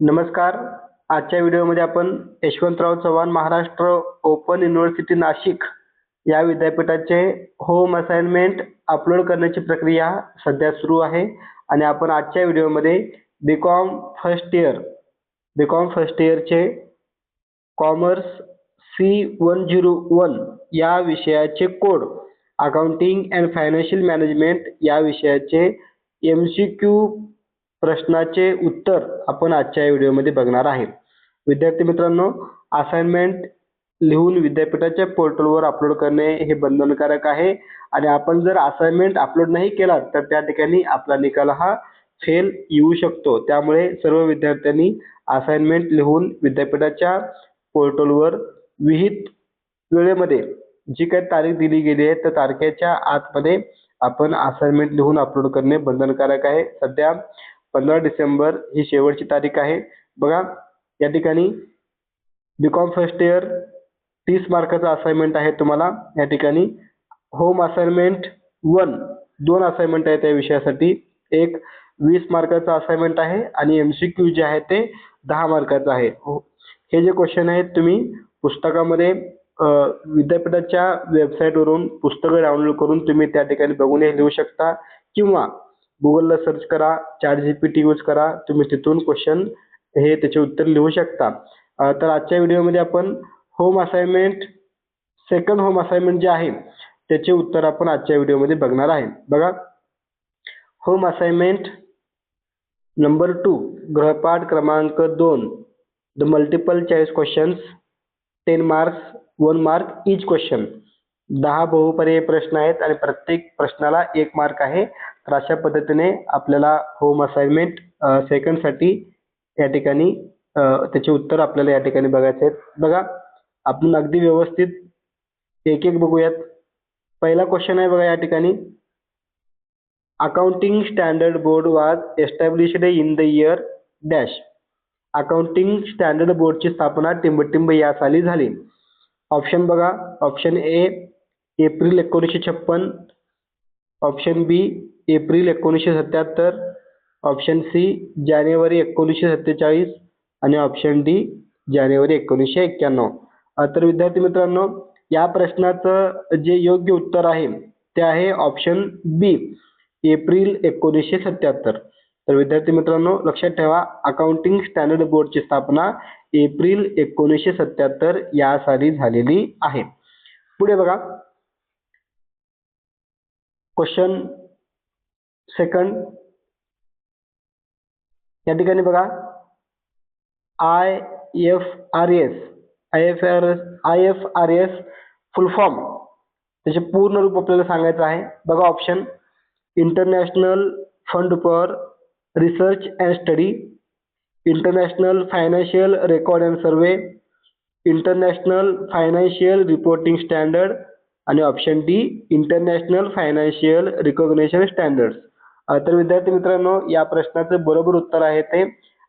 नमस्कार. आजच्या व्हिडिओमध्ये आपण यशवंतराव चव्हाण महाराष्ट्र ओपन युनिव्हर्सिटी नाशिक या विद्यापीठाचे होम असाइनमेंट अपलोड करण्याची प्रक्रिया सध्या सुरू आहे आणि आपण आजच्या व्हिडिओमध्ये B Com first year B Com first इयरचे commerce C one zero one या विषयाचे code accounting and financial management या विषयाचे एम सी क्यू प्रश्नाचे उत्तर आपण आजच्या व्हिडिओमध्ये बघणार आहे. विद्यार्थी मित्रांनो असाइनमेंट लिहून विद्यापीठाच्या पोर्टलवर अपलोड करणे हे बंधनकारक आहे. आणि आपण जर असाइनमेंट अपलोड नाही केला तर त्या ठिकाणी आपला निकाल हा फेल येऊ शकतो. त्यामुळे सर्व विद्यार्थ्यांनी असाइनमेंट लिहून विद्यापीठाच्या पोर्टलवर विहित वेळेमध्ये जी काही तारीख दिली गेली आहे त्या तारखेच्या आतमध्ये आपण असाइनमेंट लिहून अपलोड करणे बंधनकारक आहे. सध्या पंधरा डिसेंबर ही शेवटची तारीख आहे. बघा या ठिकाणी बी कॉम फर्स्ट इयर तीस मार्काचा असाइनमेंट आहे तुम्हाला. या ठिकाणी होम असाइनमेंट वन दोन असाइनमेंट आहेत त्या विषयासाठी. एक वीस मार्काचा असाइनमेंट आहे आणि एम सी क्यू जे आहे ते दहा मार्काचं आहे. हो- हे जे क्वेश्चन आहेत तुम्ही पुस्तकामध्ये विद्यापीठाच्या वेबसाईटवरून पुस्तकं डाउनलोड करून तुम्ही त्या ठिकाणी बघूनही लिहू शकता किंवा गुगलला सर्च करा चार जी पी टी यूज करा तुम्ही तिथून क्वेश्चन हे त्याचे उत्तर लिहू शकता. तर आजच्या व्हिडिओमध्ये आपण home assignment second home assignment जे आहे त्याचे उत्तर आपण आजच्या व्हिडिओमध्ये बघणार आहे. बघा. होम असाइनमेंट नंबर टू गृहपाठ क्रमांक दोन. The multiple choice questions ten marks one mark each question दहा बहुपर्यायी प्रश्न आहेत आणि प्रत्येक प्रश्नाला एक मार्क आहे. तर अशा पद्धतीने आपल्याला होम असाइनमेंट सेकंडसाठी या ठिकाणी त्याचे उत्तर आपल्याला या ठिकाणी बघायचे आहेत. बघा आपण अगदी व्यवस्थित एक एक बघूयात. पहिला क्वेश्चन आहे बघा या ठिकाणी. Accounting standard board was established in the year dash accounting standard बोर्डची स्थापना टिंबटिंब या साली झाली. ऑप्शन बघा. ऑप्शन ए एप्रिल एकोणीसशे छप्पन. ऑप्शन बी एप्रिल एकोणीसशे सत्याहत्तर ऑप्शन सी जानेवारी एकोणीसशे सत्तेचाळीस आणि ऑप्शन डी जानेवारी एकोणीसशे एक्क्याण्णव. तर विद्यार्थी मित्रांनो या प्रश्नाचं जे योग्य उत्तर आहे ते आहे ऑप्शन बी एप्रिल एकोणीसशे सत्याहत्तर. तर विद्यार्थी मित्रांनो लक्षात ठेवा अकाउंटिंग स्टँडर्ड बोर्डची स्थापना एप्रिल एकोणीसशे सत्याहत्तर या साली झालेली आहे. पुढे बघा. Question second. या ठिकाणी बघा. I F R S I F R S I F R S full form त्याचे पूर्ण रूप आपल्याला सांगायचं आहे. बघा option international fund for research and study international financial record and survey international financial reporting standard आणि option D international financial recognition standards तर विद्यार्थी मित्रांनो या प्रश्नाचं बरोबर उत्तर आहे ते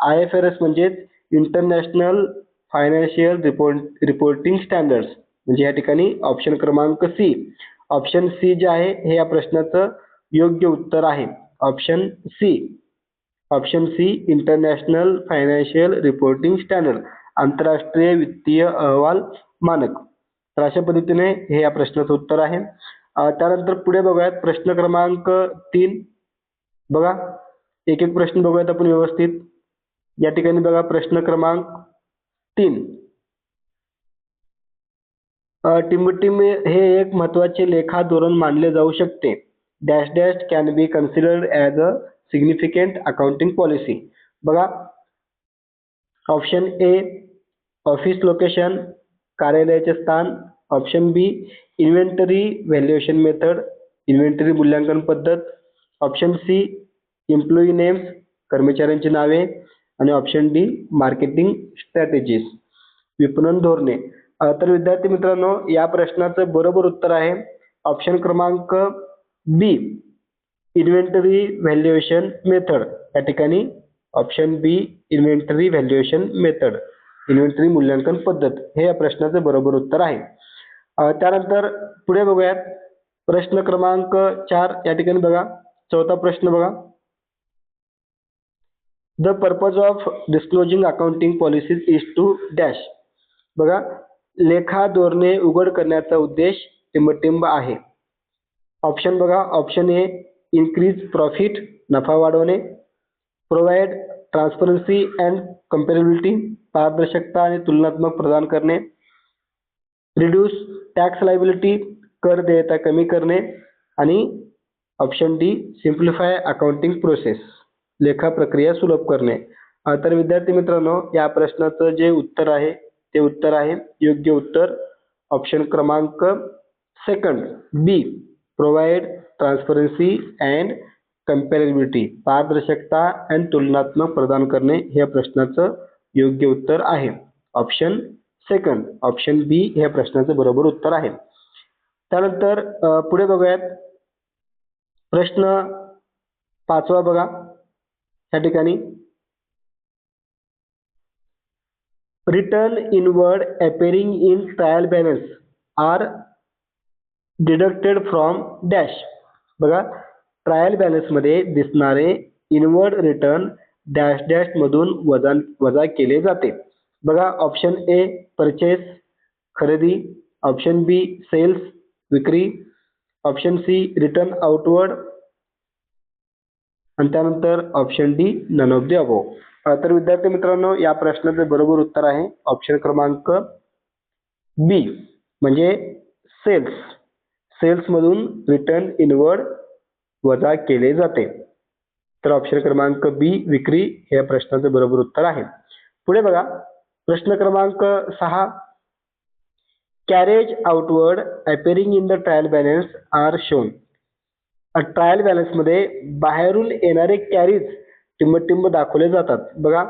आय एफ आर एस म्हणजेच international financial report reporting standards. म्हणजे या ठिकाणी ऑप्शन क्रमांक सी ऑप्शन सी जे आहे हे या प्रश्नाचं योग्य उत्तर आहे. Option C option C international financial reporting standard आंतरराष्ट्रीय वित्तीय अहवाल मानक. तर अशा पद्धतीने हे या प्रश्नाचं उत्तर आहे. त्यानंतर पुढे बघूयात प्रश्न क्रमांक तीन. बघा एक एक प्रश्न बघूयात आपण व्यवस्थित. या ठिकाणी बघा प्रश्न क्रमांक तीन. टिंबटिंब हे एक महत्त्वाचे लेखा धोरण मानले जाऊ शकते. Dash dash can be considered as a significant accounting policy. बघा ऑप्शन ए ऑफिस लोकेशन कार्यालयाचे स्थान. Option B inventory valuation method inventory मूल्यांकन पद्धत. ऑप्शन सी एम्प्लॉई नेम्स कर्मचाऱ्यांची नावे आणि ऑप्शन डी मार्केटिंग स्ट्रॅटेजीस विपणन धोरणे. तर विद्यार्थी मित्रांनो या प्रश्नाचं बरोबर उत्तर आहे. ऑप्शन क्रमांक बी इन्व्हेंटरी व्हॅल्युएशन मेथड या ठिकाणी option B inventory valuation method inventory मूल्यांकन पद्धत. हे या प्रश्नाचं बरोबर उत्तर आहे. त्यानंतर पुढे बघूयात. प्रश्न क्रमांक चार या ठिकाणी बघा. चौथा प्रश्न बघा. The purpose of disclosing accounting policies is to dash बघा लेखा धोरणे उघड करण्याचा उद्देश टिंबटिंब आहे. ऑप्शन बघा ऑप्शन ए इन्क्रीज प्रॉफिट नफा वाढवणे. प्रोव्हाइड ट्रान्सपरन्सी अँड कम्पेरेबिलिटी पारदर्शकता आणि तुलनात्मक प्रदान करणे. रिड्यूस टॅक्स लायबिलिटी कर देयता कमी करणे. आणि option D simplify accounting process लेखा प्रक्रिया सुलभ करणे. तर विद्यार्थी मित्रांनो या प्रश्नाचं जे उत्तर आहे ते उत्तर आहे योग्य उत्तर. ऑप्शन क्रमांक second B provide transparency and comparability पारदर्शकता अँड तुलनात्मक प्रदान करणे हे या प्रश्नाचं योग्य उत्तर आहे. ऑप्शन सेकंड ऑप्शन बी हे या प्रश्नाचं बरोबर उत्तर आहे. त्यानंतर पुढे बघूयात. प्रश्न पाचवा बघा. या ठिकाणी. Return inward appearing in trial balance are deducted from dash बघा ट्रायल बॅलन्समध्ये दिसणारे इनवर्ड रिटर्न डॅश डॅश मधून वजा वजा केले जाते. बघा ऑप्शन ए परचेस खरेदी. ऑप्शन बी सेल्स विक्री. ऑप्शन सी रिटर्न आउटवर्ड आणि त्यानंतर option D none of the above तर विद्यार्थी मित्रांनो या प्रश्नाचं बरोबर उत्तर आहे ऑप्शन क्रमांक बी म्हणजे सेल्स सेल्समधून रिटर्न इनवर्ड वजा केले जाते. तर ऑप्शन क्रमांक बी विक्री हे या प्रश्नाचं बरोबर उत्तर आहे. पुढे बघा प्रश्न क्रमांक सहा carriage outward appearing in the trial balance are shown trial बॅलन्समध्ये बाहेरून येणारे कॅरीज टिंबटिंब दाखवले जातात. बघा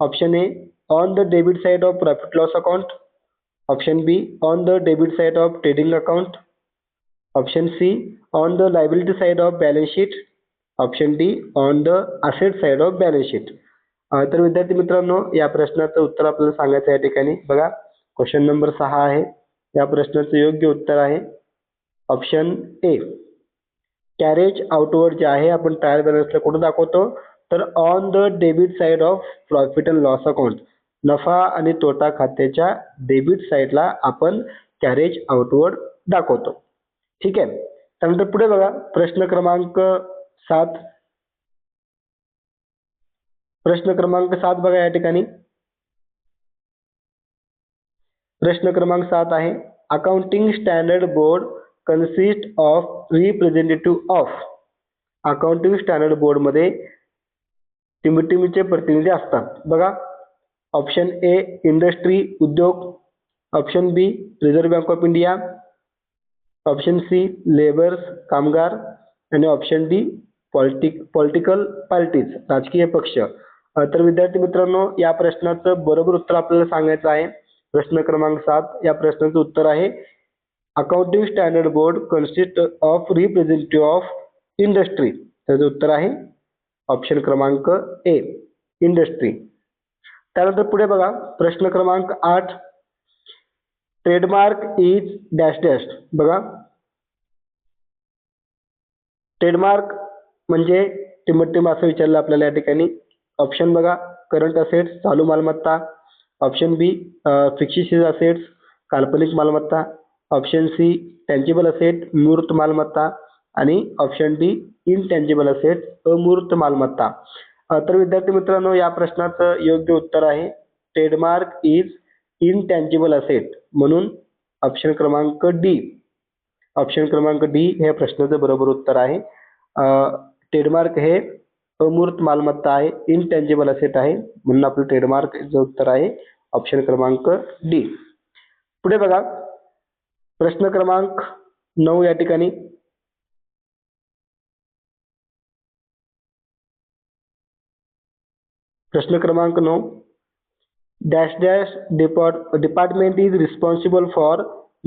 option A on the debit side of profit loss account option B on the debit side of trading account option C on the liability side of balance sheet option D on the asset side of balance sheet तर विद्यार्थी मित्रांनो या प्रश्नाचं उत्तर आपल्याला सांगायचं आहे या ठिकाणी. बघा क्वेश्चन नंबर सहा आहे. या प्रश्नाचं योग्य उत्तर आहे. ऑप्शन ए कॅरेज आउटवर्ड जे आहे आपण ट्रायल बॅलन्सला कुठं दाखवतो? तर on the debit side of profit and loss account नफा आणि तोटा खात्याच्या डेबिट साईडला आपण कॅरेज आउटवर्ड दाखवतो. ठीक आहे? त्यानंतर पुढे बघा. प्रश्न क्रमांक सात. प्रश्न क्रमांक सात बघा या ठिकाणी. प्रश्न क्रमांक सात आहे. Accounting standard board consist of representative of accounting standard बोर्डमध्ये टिमटिमीचे प्रतिनिधी असतात. बघा ऑप्शन ए इंडस्ट्री उद्योग. Option B reserve bank of India option C labours कामगार. आणि option D politic political parties राजकीय पक्ष. तर विद्यार्थी मित्रांनो या प्रश्नाचं बरोबर उत्तर आपल्याला सांगायचं आहे. प्रश्न क्रमांक सात. या प्रश्नाचं उत्तर आहे. Accounting standard board consist of representative of industry त्याचं उत्तर आहे. ऑप्शन क्रमांक ए इंडस्ट्री त्यानंतर पुढे बघा. प्रश्न क्रमांक आठ. ट्रेडमार्क इज डॅश डॅश बघा. ट्रेडमार्क म्हणजे टिमटिम असं विचारलं आपल्याला या ठिकाणी. ऑप्शन बघा. करंट असेट्स चालू मालमत्ता ऑप्शन बी फिक्शिशियस असेट्स काल्पनिक मालमत्ता. ऑप्शन सी टँजिबल असेट मूर्त मालमत्ता. आणि ऑप्शन डी इनटँजिबल असेट अमूर्त मालमत्ता. तर विद्यार्थी मित्रांनो या प्रश्नाचं योग्य उत्तर आहे. ट्रेडमार्क इज इनटँजिबल असेट म्हणून ऑप्शन क्रमांक डी ऑप्शन क्रमांक डी हे प्रश्नाचं बरोबर उत्तर आहे. ट्रेडमार्क हे अमूर्त मालमत्ता आहे इनटँजिबल असेट आहे म्हणून आपलं ट्रेडमार्क जे उत्तर आहे ऑप्शन क्रमांक डी पुढे बघा प्रश्न क्रमांक नऊ या ठिकाणी. प्रश्न क्रमांक नऊ. Dash dash depart department is responsible for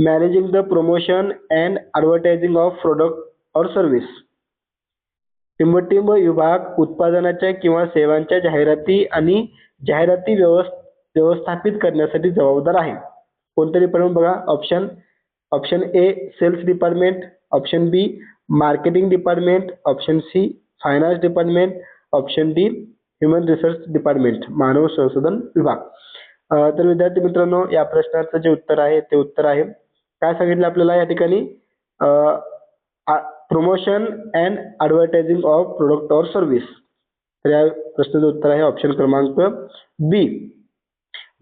managing the promotion and advertising of product or service टिंबटिंब विभाग उत्पादनाच्या किंवा सेवांच्या जाहिराती आणि जाहिराती व्यवस् व्यवस्थापित करण्यासाठी जबाबदार आहे. कोणतं डिपार्टमेंट बघा. Option option A sales department option B marketing department option C finance department option D human resource department मानव संशोधन विभाग. तर विद्यार्थी मित्रांनो या प्रश्नाचं जे उत्तर आहे ते उत्तर आहे. काय सांगितलं आपल्याला या ठिकाणी? Promotion and advertising of product or service तर या प्रश्नाचं उत्तर आहे ऑप्शन क्रमांक बी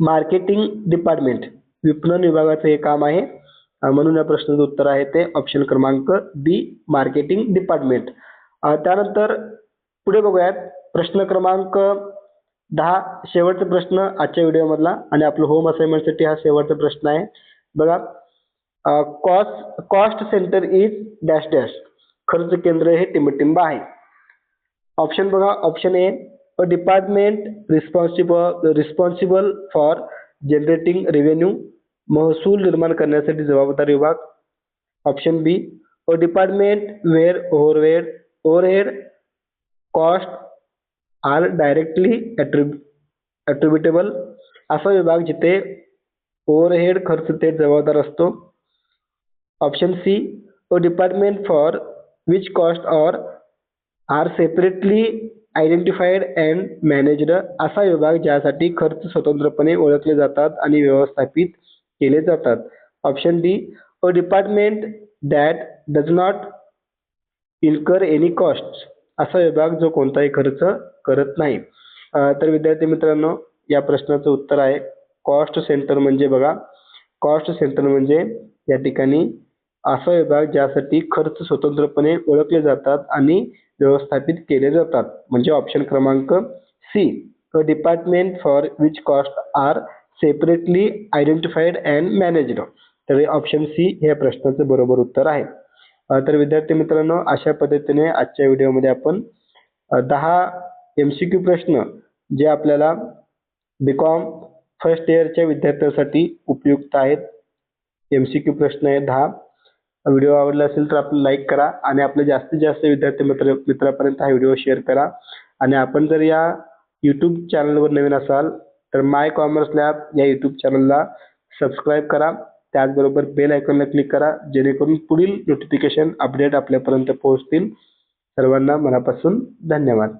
मार्केटिंग डिपार्टमेंट विपणन विभागाचं हे काम आहे. म्हणून या प्रश्नाचं उत्तर आहे ते ऑप्शन क्रमांक बी मार्केटिंग डिपार्टमेंट त्यानंतर पुढे बघूयात. प्रश्न क्रमांक दहा. शेवटचा प्रश्न आजच्या व्हिडिओमधला आणि आपलं होम असाइनमेंटसाठी हा शेवटचा प्रश्न आहे. बघा. Cost cost center is dash dash खर्च केंद्र हे टिंबटिंब आहे. ऑप्शन बघा option A a department responsible responsible for generating revenue महसूल निर्माण करण्यासाठी जबाबदार विभाग. Option B a department where overhead overhead cost are directly attributable असा विभाग जिथे ओव्हरहेड खर्च ते जबाबदार असतो. Option C a department for which cost or are separately identified and managed असा विभाग ज्यासाठी खर्च स्वतंत्रपणे ओळखले जातात आणि व्यवस्थापित केले जातात. Option D a department that does not incur any cost असा विभाग जो कोणताही खर्च करत नाही. तर विद्यार्थी मित्रांनो या प्रश्नाचं उत्तर आहे. कॉस्ट सेंटर म्हणजे बघा. कॉस्ट सेंटर म्हणजे या ठिकाणी असा विभाग ज्यासाठी खर्च स्वतंत्रपणे ओळखले जातात आणि व्यवस्थापित केले जातात. म्हणजे ऑप्शन क्रमांक C a department for which cost are separately identified and managed तर ऑप्शन सी हे प्रश्नाचं बरोबर उत्तर आहे. तर विद्यार्थी मित्रांनो अशा पद्धतीने आजच्या व्हिडिओमध्ये आपण दहा एम सी क्यू प्रश्न जे आपल्याला बी कॉम फर्स्ट इयरच्या विद्यार्थ्यांसाठी उपयुक्त आहेत. एम सी क्यू प्रश्न आहे दहा. व्हिडिओ आवडला असेल तर आपण लाईक करा आणि आपले जास्तीत जास्त विद्यार्थी मित्र मित्रापर्यंत हा व्हिडिओ शेअर करा. आणि आपण जर या यूट्यूब चॅनलवर नवीन असाल तर माय कॉमर्स लॅब या यूट्यूब चॅनलला सबस्क्राईब करा. त्याचबरोबर बेल आयकॉनला क्लिक करा जेणेकरून पुढील नोटिफिकेशन अपडेट आपल्यापर्यंत पोहोचतील. सर्वांना मनापासून धन्यवाद.